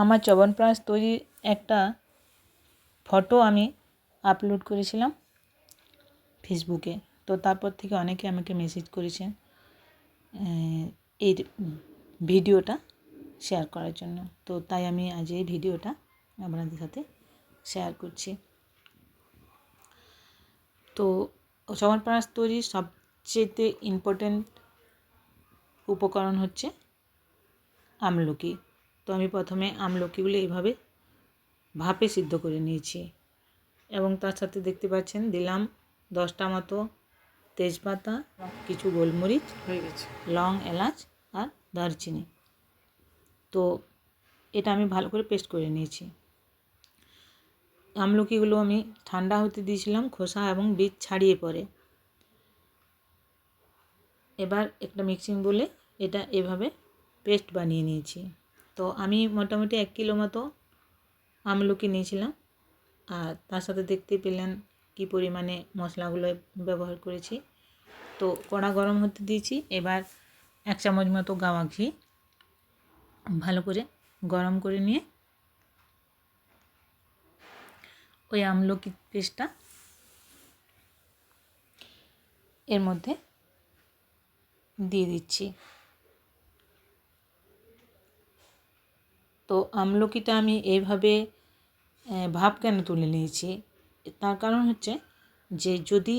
আমার চবনপ্রাশ তৈরির একটা ফটো আমি আপলোড করেছিলাম ফেসবুকে। তো তারপর থেকে অনেকে আমাকে মেসেজ করেছেন এর ভিডিওটা শেয়ার করার জন্য। তো তাই আমি আজ এই ভিডিওটা আপনাদের সাথে শেয়ার করছি। তো চবনপ্রাশ তৈরির সবচেয়েতে ইম্পর্ট্যান্ট উপকরণ হচ্ছে আমলকি। তো আমি প্রথমে আমলকিগুলো এইভাবে ভাপে সিদ্ধ করে নিয়েছি। এবং তার সাথে দেখতে পাচ্ছেন দিলাম দশটা মতো তেজপাতা কিছু গোলমরিচ হয়ে গেছে। লং এলাচ আর দারচিনি। তো এটা আমি ভালো করে পেস্ট করে নিয়েছি। আমলকিগুলো আমি ঠান্ডা হতে দিয়েছিলাম খোসা এবং বীজ ছাড়িয়ে পরে। এবার একটা মিক্সিং বলে এটা এভাবে পেস্ট বানিয়ে নিয়েছি। তো আমি মোটামুটি এক কিলো মতো আমলকি নিয়েছিলাম। আর তার সাথে দেখতে পেলেন কি পরিমাণে মশলাগুলো ব্যবহার করেছি। তো কড়া গরম হতে দিয়েছি, এবার এক চামচ মতো গাওয়া ঘি। ভালো করে গরম করে নিয়ে ওই আমলকি পেস্টটা এর মধ্যে দিয়ে দিচ্ছি। তো আমলকিটা আমি এইভাবে ভাপ কেন তুলে নিয়েছি? তার কারণ হচ্ছে যে যদি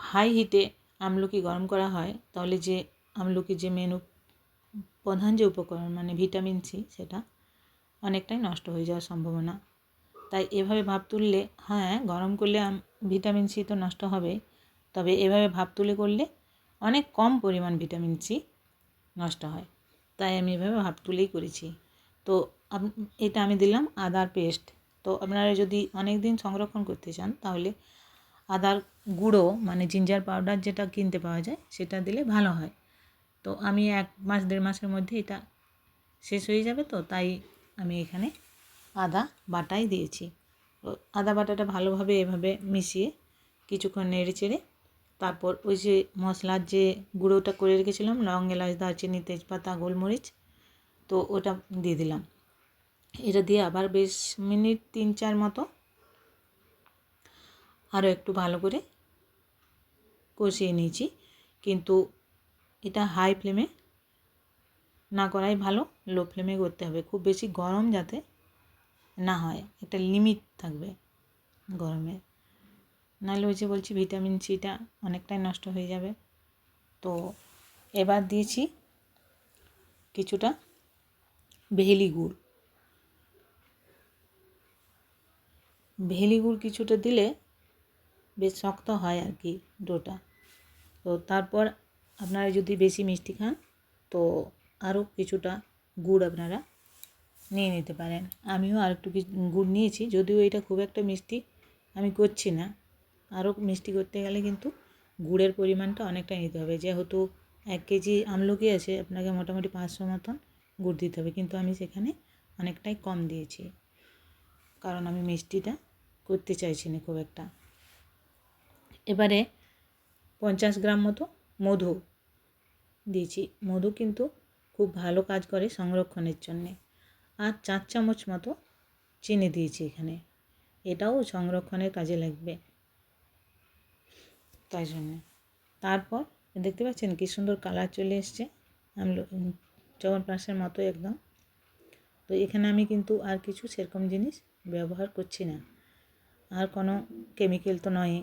হাই হিটে আমলকি গরম করা হয়, তাহলে যে আমলকি যে মেনু, প্রধান যে উপকরণ মানে ভিটামিন সি সেটা অনেকটাই নষ্ট হয়ে যাওয়ার সম্ভাবনা। তাই এভাবে ভাপ তুললে হ্যাঁ গরম করলে ভিটামিন সি তো নষ্ট হবে, তবে এভাবে ভাপ তুলে করলে অনেক কম পরিমাণ ভিটামিন সি নষ্ট হয়। তাই আমি এভাবে ভাপ তুলেই করেছি। তো এটা আমি দিলাম আদার পেস্ট। তো আপনারা যদি অনেক দিন সংরক্ষণ করতে চান, তাহলে আদার গুঁড়ো মানে জিঞ্জার পাউডার যেটা কিনতে পাওয়া যায়, সেটা দিলে ভালো হয়। তো আমি এক মাস, দেড় মাসের মধ্যে এটা শেষ হয়ে যাবে তো, তাই আমি এখানে আদা বাটাই দিয়েছি। আদা বাটাটা ভালোভাবে এভাবে মিশিয়ে কিছুক্ষণ নেড়ে চেড়ে তারপর ওই যে মশলার যে গুঁড়োটা করে রেখেছিলাম, লং, এলাচ, দারচিনি, তেজপাতা, গোলমরিচ, তো ওটা দিয়ে দিলাম। এটা দিয়ে আবার বেশ মিনিট তিন চার মতো আরও একটু ভালো করে কষিয়ে নিয়েছি। কিন্তু এটা হাই ফ্লেমে না করাই ভালো, লো ফ্লেমে করতে হবে। খুব বেশি গরম যাতে না হয়, একটা লিমিট থাকবে গরমে। নাহলে ওই যে বলছি ভিটামিন সিটা অনেকটাই নষ্ট হয়ে যাবে। তো এবার দিয়েছি কিছুটা ভেলি গুড়। ভেলি গুড় কিছুটা দিলে বেশ শক্ত হয় আর কি ডোটা। তো তারপর আপনারা যদি বেশি মিষ্টি খান, তো আরও কিছুটা গুড় আপনারা নিয়ে নিতে পারেন। আমিও আর একটু গুড় নিয়েছি, যদিও এটা খুব একটা মিষ্টি আমি করছি না। আরও মিষ্টি করতে গেলে কিন্তু গুড়ের পরিমাণটা অনেকটা নিতে হবে। যেহেতু এক কেজি আমলকি আছে, আপনাকে মোটামুটি পাঁচশো মতন গুড় দিতে হবে। কিন্তু আমি সেখানে অনেকটাই কম দিয়েছি, কারণ আমি মিষ্টিটা করতে চাইছি না খুব একটা। এবারে পঞ্চাশ গ্রাম মতো মধু দিয়েছি। মধু কিন্তু খুব ভালো কাজ করে সংরক্ষণের জন্যে। আর চার চামচ মতো চিনি দিয়েছি এখানে। এটাও সংরক্ষণের কাজে লাগবে। তাই জন্যে। তারপর দেখতে পাচ্ছেন কী সুন্দর কালার চলে এসছে। আমলো পাশের মতো একদম। তো এখানে আমি কিন্তু আর কিছু সেরকম জিনিস ব্যবহার করছি না। আর কোনো কেমিক্যাল তো নয়